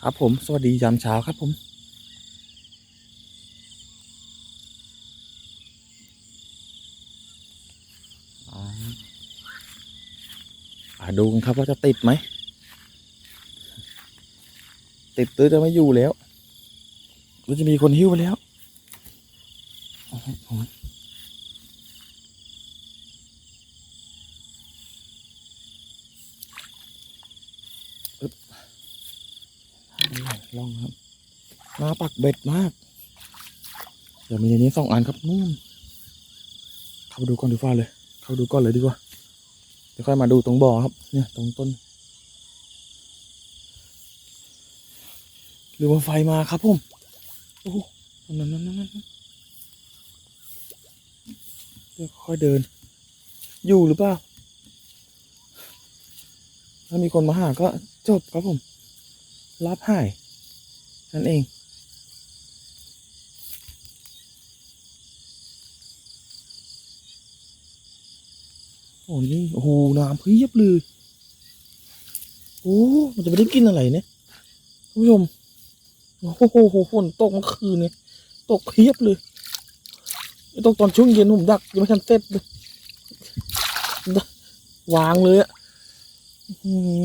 ครับผม สวัสดียามเช้าครับผมอ่าดูกันครับว่าจะติดไหม ติดหรือจะไม่อยู่แล้วหรือจะมีคนหิ้วไปแล้วโอ้โหอึ๊บ ลองครับหน้าปักเบ็ดมากเดี๋ยวมีในนี้สองอันครับนู่นเข้าไปดูก่อนดีกว่าเลย เข้าดูก่อนเลยดีกว่าเดี๋ยวค่อยมาดูตรงบ่อครับ เนี่ยตรงต้น หรือว่าไฟมาครับผมโอ้โหนั่นนั่นนั่นนั่นเดี๋ยวค่อยเดิน อยู่หรือเปล่าถ้ามีคนมาหาก็จบครับผม รับหาย นั่นเอง โอ้นี่โอ้โหน้ำเพียบเลยโอ้ มันจะไม่ได้กินอะไรเนี่ยคุณผู้ชม โอ้โหฝนตกเมื่อคืนเนี่ย ตกเพียบเลยตกตอนช่วงเย็นผมดักยังไม่ทันเสร็จเลยวางเลยอะอื้อหือ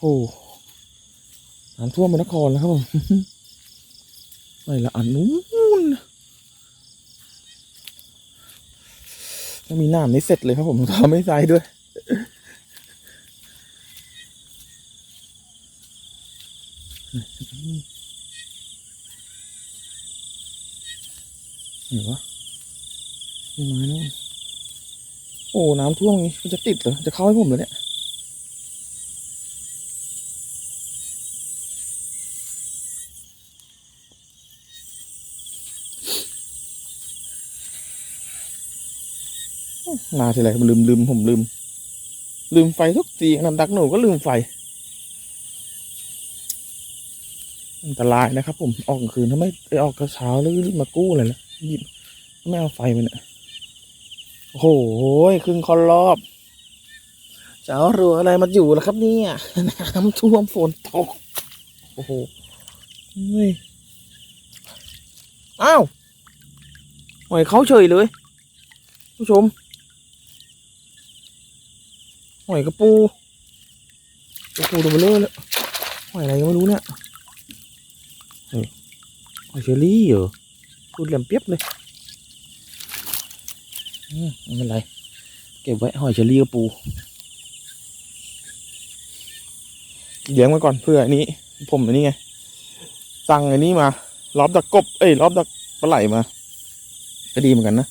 โอ้น้ำท่วมมนครแล้วครับผมไม่ละอันนู้นถ้ามีน้ำนี่เสร็จเลยครับผมทำไม่ใส่ด้วย เห็นปะนี่ไม้นู่นโอ้ น้ำท่วมอย่างงี้มันจะติดเหรอ จะเข้าให้ผมเลยเนี่ย มาทีไรผมลืมลืมผมลืม ลืมไฟทุกทีน้ำดักหนูก็ลืมไฟ อันตรายนะครับ ผมออกกลางคืนถ้าไม่ไปออกกระเช้าแล้วรีบมากู้เลยนะหยิบไม่เอาไฟมันเนี่ยโอ้โหครึ่งคอนรอบจะเอาเรืออะไรมาอยู่ล่ะครับเนี่ยน้ำท่วมฝนตกโอ้โหเฮ้ยอ้าวหอยเขาเฉยเลย ผู้ชม หอยกระปูกระปูตัวเบลอเลยหอยอะไรก็ไม่รู้เนี่ยหอยเชอรี่เหรอพูดเหลี่ยมเปียบเลยอืมไม่เป็นไรเก็บไว้หอยเชอรี่กับปูเลี้ยงไว้ก่อนเพื่ออันนี้ ผมอันนี้ไงสั่งอันนี้มาลอบดักกบเอ้ยลอบดักปลาไหลมา ก็ดีเหมือนกันนะ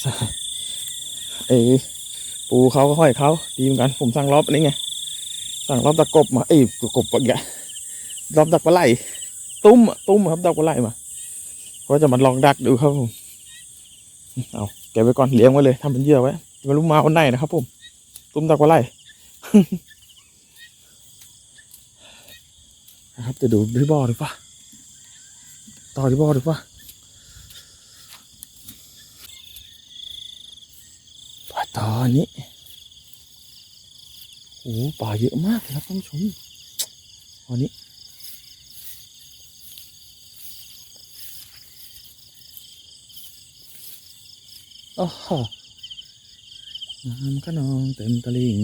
ใช่เอ้ย ปูเขาก็ห้อยเขาดีเหมือนกันผมสั่งรอบนี้ไงสั่งรอบดักบมาเอ้ยกบปะแกรอบดักปลาไหลตุ้มตุ้มครับดอกกุหลมาเพราะจะมาลองดักดูครับผมเอาเก็บไว้ก่อนเลี้ยงไว้เลยทำเป็นเหยื่อไว้ไม่รู้มาวันไหนนะครับ ผม ตุ้มดอกกุหลาบนะครับจะดูที่บ่อดีป่ะต่อที่บ่อดีป่ะปล ตอนนี้โอ้ปลาเยอะมากครับท่านผู้ชมวันนี้โอ้โหน้ำก็นองเต็มตลิ่ง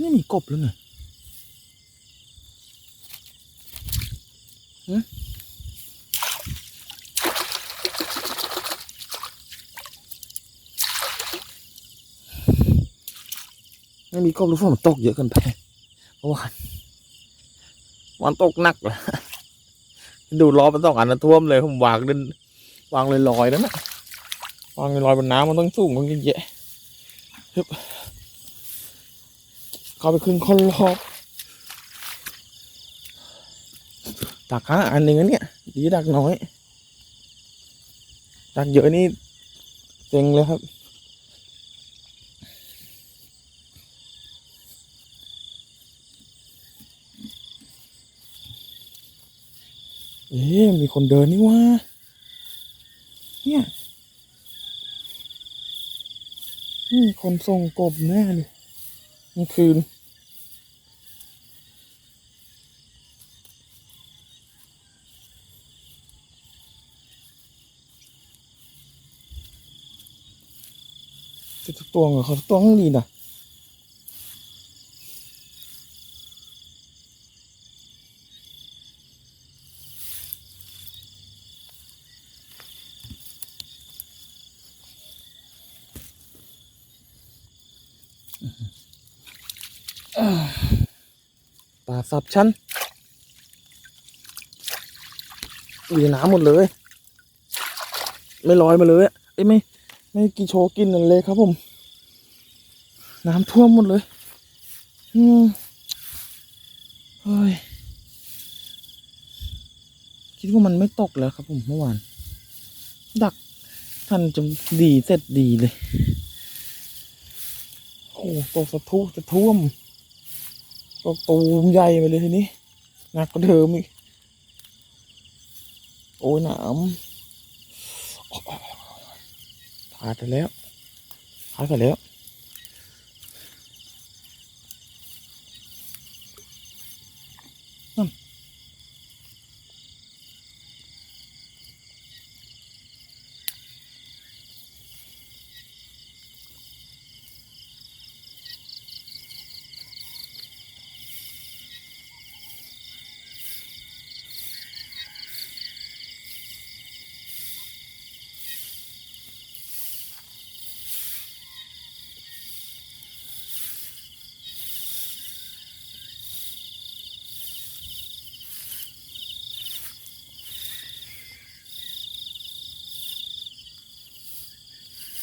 นี่มีกบแล้วไง ไม่มีกบหรือฝนมันตกเยอะเกินไปเมื่อวานวันตกหนักเลยดูล้อมันสองอันนะท่วมเลยผมวางเดินวางลอยลอยๆนั่นนะวางลอยลอยบนน้ำมันต้องสูงมันเยอะฮึบเข้าไปครึ่งคนรอบดักห้าอันหนึ่งอันเนี้ยดีดักน้อยดักเยอะนี่เซ็งเลยครับ เอ๊ะมีคนเดินนี่ว่าเนี่ยนี่คนส่งกบแน่เลยเมื่คืนจะตัวเหรอเขาตัวข้างดีนะ ปลาสับชั้นอยู่ในน้ำหมดเลย ไม่ลอยมาเลยเอ้ยไม่ ไม่กินโชกินนั่นเลยครับผม น้ำท่วมหมดเลย อืมเฮ้ยคิดว่ามันไม่ตกแล้วครับผมเมื่อวาน ดักท่านจนดีเสร็จดีเลย ตกสะทุจะท่วมก็ตูมใหญ่ไปเลยทีนี้หนักกว่าเดิมอีกโอ้ยหนามพาดไปแล้วพาดไปแล้ว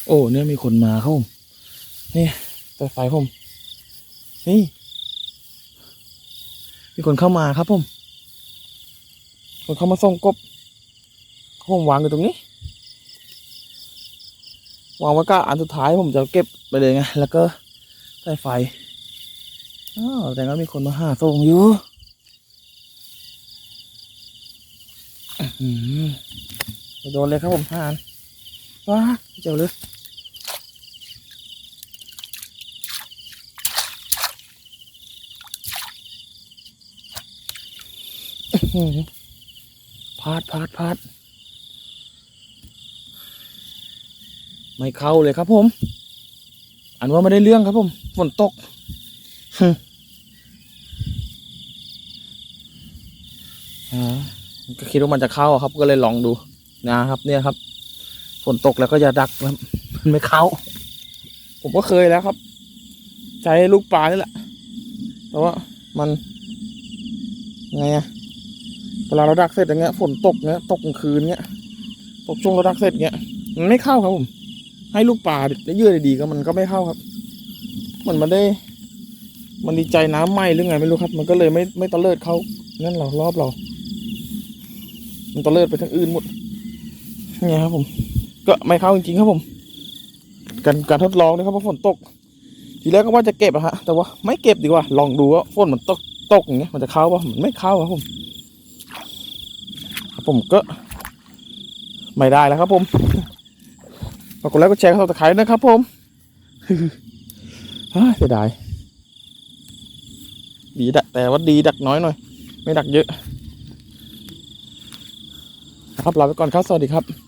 โอ้เนี่ยมีคนมาครับผมนี่แต่ไฟผมนี่ มีคนเข้ามาครับผม คนเข้ามาส่งกบเขาผมวางอยู่ตรงนี้ วางไว้ก็อันสุดท้ายผมจะเก็บไปเลยไง แล้วก็ใส่ไฟอ้าวแต่ก็มีคนมาหาส่งอยู่โดนเลยครับผมทารว้าเจ้าเลย อื้อหือ พาดพาดพาดไม่เข้าเลยครับผม อันว่าไม่ได้เรื่องครับผม ฝนตกก็คิดว่ามันจะเข้าครับ ก็เลยลองดูนะครับ เนี่ยครับ ฝนตกแล้วก็อย่าดักนะครับมันไม่เข้า ผมก็เคยแล้วครับ ใช้ลูกปลานี่แหละ แต่ว่ามัน ไงอะ วลาเราดักเสร็จอย่างเงี้ยฝนตกเงี้ยตกกลางคืนเงี้ยตกช่วงเราดักเสร็จเงี้ยมันไม่เข้าครับผม ให้ลูกปลาเยื่อดีๆก็มันก็ไม่เข้าครับมันมันได้ มันดีใจน้ำไหมหรือไงไม่รู้ครับ มันก็เลยไม่ไม่ตะเลิดเขานั่นเรารอบเรา มันตะเลิดไปทางอื่นหมดเนี่ยครับผม ก็ไม่เข้าจริงๆครับผม การการทดลองนะครับว่าะฝนตก ทีแรกก็ว่าจะเก็บอะฮะแต่ว่าไม่เก็บดีกว่าลองดูว่าฝนมันตกตกอย่างเงี้ยมันจะเข้าป่ะมันไม่เข้าครับผม ผมก็ ไม่ได้แล้วครับผมฝากกดไลค์กดแชร์กดติดตามนะครับผมเฮ้ยเสียดายดีดักแต่ว่าดีดักน้อยหน่อย ไม่ดักเยอะนะครับลาไปก่อนครับ สวัสดีครับ